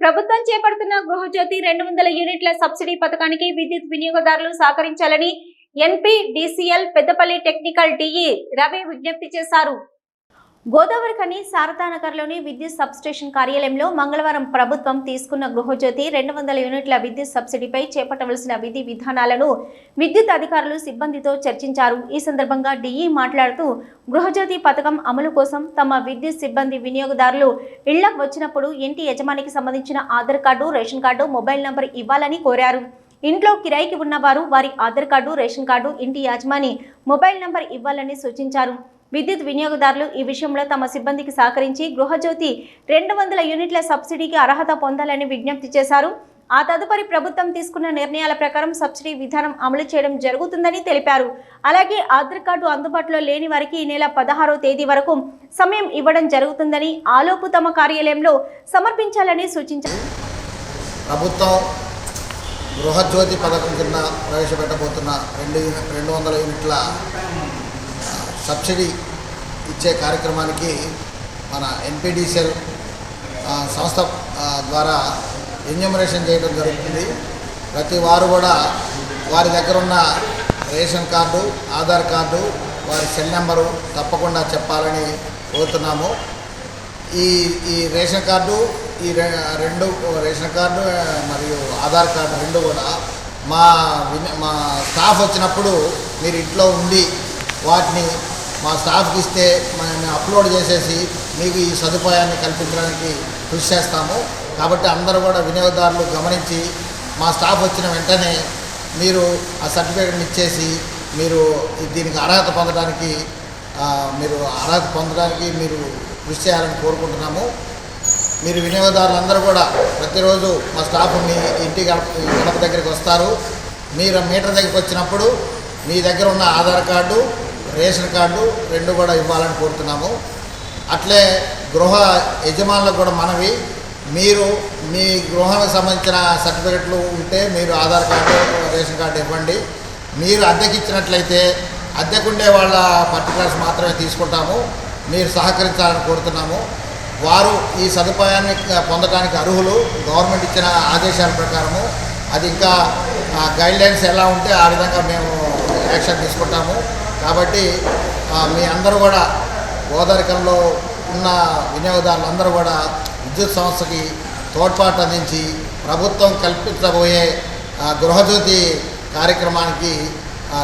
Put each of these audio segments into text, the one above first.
ప్రభుత్వం చేపడుతున్న గృహజ్యోతి రెండు వందల యూనిట్ల సబ్సిడీ పథకానికి విద్యుత్ వినియోగదారులు సహకరించాలని NPDCL Peddapalli technical DE Ravi విజ్ఞప్తి చేశారు. గోదావరి ఖని శారదానగర్లోని విద్యుత్ సబ్స్టేషన్ కార్యాలయంలో మంగళవారం ప్రభుత్వం తీసుకున్న గృహజ్యోతి రెండు వందల యూనిట్ల విద్యుత్ సబ్సిడీపై చేపట్టవలసిన విధి విధానాలను విద్యుత్ అధికారులు సిబ్బందితో చర్చించారు. ఈ సందర్భంగా డిఈ మాట్లాడుతూ గృహజ్యోతి పథకం అమలు కోసం తమ విద్యుత్ సిబ్బంది వినియోగదారులు ఇళ్ళకు వచ్చినప్పుడు ఇంటి యజమానికి సంబంధించిన Aadhaar card ration card mobile number ఇవ్వాలని కోరారు. ఇంట్లో కిరాయికి ఉన్నవారు వారి ఆధార్ కార్డు రేషన్ కార్డు ఇంటి యజమాని మొబైల్ నంబర్ ఇవ్వాలని సూచించారు. విద్యుత్ వినియోగదారులు ఈ విషయంలో తమ సిబ్బందికి సహకరించి గృహజ్యోతి రెండు వందల యూనిట్ల సబ్సిడీకి అర్హత పొందాలని విజ్ఞప్తి చేశారు. ఆ తదుపరి ప్రభుత్వం తీసుకున్న నిర్ణయాల ప్రకారం సబ్సిడీ విధానం అమలు చేయడం జరుగుతుందని తెలిపారు. అలాగే ఆధార్ కార్డు అందుబాటులో లేని వారికి ఈ నెల పదహారో తేదీ వరకు సమయం ఇవ్వడం జరుగుతుందని ఆలోపు తమ కార్యాలయంలో సమర్పించాలని సూచించారు. ప్రభుత్వం గృహజ్యోతి పథకం కింద ప్రవేశపెట్టబోతున్న రెండు రెండు వందల యూనిట్ల సబ్సిడీ ఇచ్చే కార్యక్రమానికి మన ఎన్పిడిసిఎల్ సంస్థ ద్వారా ఎన్యూమరేషన్ చేయడం జరుగుతుంది. ప్రతి వారు కూడా వారి దగ్గర ఉన్న రేషన్ కార్డు ఆధార్ కార్డు వారి సెల్ నెంబరు తప్పకుండా చెప్పాలని కోరుతున్నాము. ఈ ఈ రేషన్ కార్డు ఈ రె- రెండు రేషన్ కార్డు మరియు ఆధార్ కార్డు రెండు కూడా మా మా స్టాఫ్ వచ్చినప్పుడు మీరు ఇంట్లో ఉండి వాటిని మా స్టాఫ్కి ఇస్తే మేము అప్లోడ్ చేసేసి మీకు ఈ సదుపాయాన్ని కల్పించడానికి కృషి చేస్తాము. కాబట్టి అందరూ కూడా వినియోగదారులు గమనించి మా స్టాఫ్ వచ్చిన వెంటనే మీరు ఆ సర్టిఫికేట్ని ఇచ్చేసి మీరు దీనికి అర్హత పొందడానికి మీరు అర్హత పొందడానికి మీరు కృషి చేయాలని కోరుకుంటున్నాము. మీరు వినియోగదారులందరూ కూడా ప్రతిరోజు మా స్టాఫ్ మీ ఇంటి గడప గడప దగ్గరికి వస్తారు. మీరు మీటర్ దగ్గరికి వచ్చినప్పుడు మీ దగ్గర ఉన్న ఆధార్ కార్డు రేషన్ కార్డు రెండు కూడా ఇవ్వాలని కోరుతున్నాము. అట్లే గృహ యజమానులకు కూడా మనవి మీరు మీ గృహానికి సంబంధించిన సర్టిఫికెట్లు ఉంటే మీరు ఆధార్ కార్డు రేషన్ కార్డు ఇవ్వండి. మీరు అద్దెకి ఇచ్చినట్లయితే అద్దెకుండే వాళ్ళ పర్టికులర్స్ మాత్రమే తీసుకుంటాము. మీరు సహకరించాలని కోరుతున్నాము. వారు ఈ సదుపాయాన్ని పొందడానికి అర్హులు. గవర్నమెంట్ ఇచ్చిన ఆదేశాల ప్రకారము అది ఇంకా గైడ్లైన్స్ ఎలా ఉంటే ఆ విధంగా మేము యాక్షన్ తీసుకుంటాము. కాబట్టి మీ అందరూ కూడా గోదారికంలో ఉన్న వినియోగదారులందరూ కూడా విద్యుత్ సంస్థకి తోడ్పాటు అందించి ప్రభుత్వం కల్పించబోయే గృహజ్యోతి కార్యక్రమానికి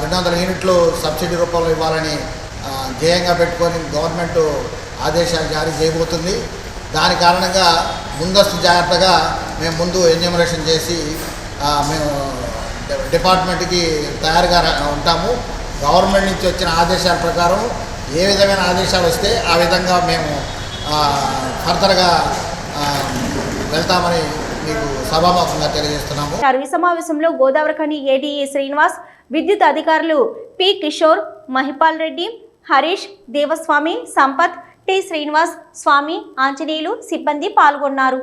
రెండు వందల యూనిట్లు సబ్సిడీ రూపంలో ఇవ్వాలని ధ్యేయంగా పెట్టుకొని గవర్నమెంట్ ఆదేశాలు జారీ చేయబోతుంది. దాని కారణంగా ముందస్తు జాగ్రత్తగా మేము ముందు ఎన్యూమరేషన్ చేసి మేము డిపార్ట్మెంట్కి తయారుగా ఉంటాము. గవర్నమెంట్ నుంచి వచ్చిన ఆదేశాల ప్రకారం ఏ విధమైన ఆదేశాలు వస్తే ఆ విధంగా మేము ఫర్దర్గా వెళ్తామని మీకు సభాముఖంగా తెలియజేస్తున్నాము. ఈ సమావేశంలో గోదావరిఖని ఏడీఏ శ్రీనివాస్ విద్యుత్ అధికారులు పి కిషోర్ మహిపాల్ రెడ్డి హరీష్ దేవస్వామి సంపత్ టి శ్రీనివాస్ స్వామి ఆంజనేయులు సిబ్బంది పాల్గొన్నారు.